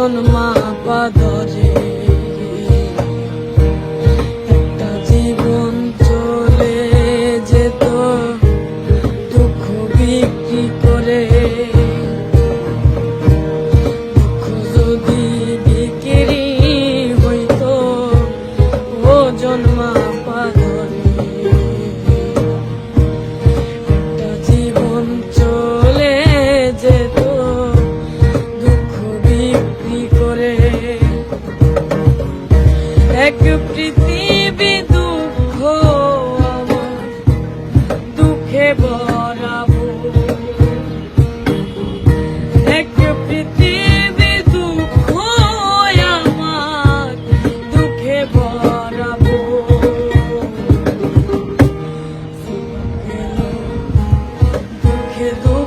জন্মা পাদরে। একটা জীবন চলে যেত, দুঃখ বিক্রি করে। দুঃখ যদি বিক্রি হইতো, ও জন্মা পৃথিবী দুঃখ দুঃখে ভরাবো এক পৃথিবী দুঃখ আমার দুঃখে ভরাবো দুঃখে দুঃখে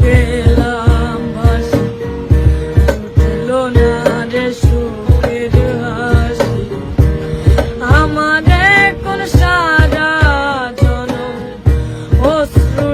পেলাম ভাসি। উঠল না রে সুখের হাসি। আমার কোন সারা জন অশ্রু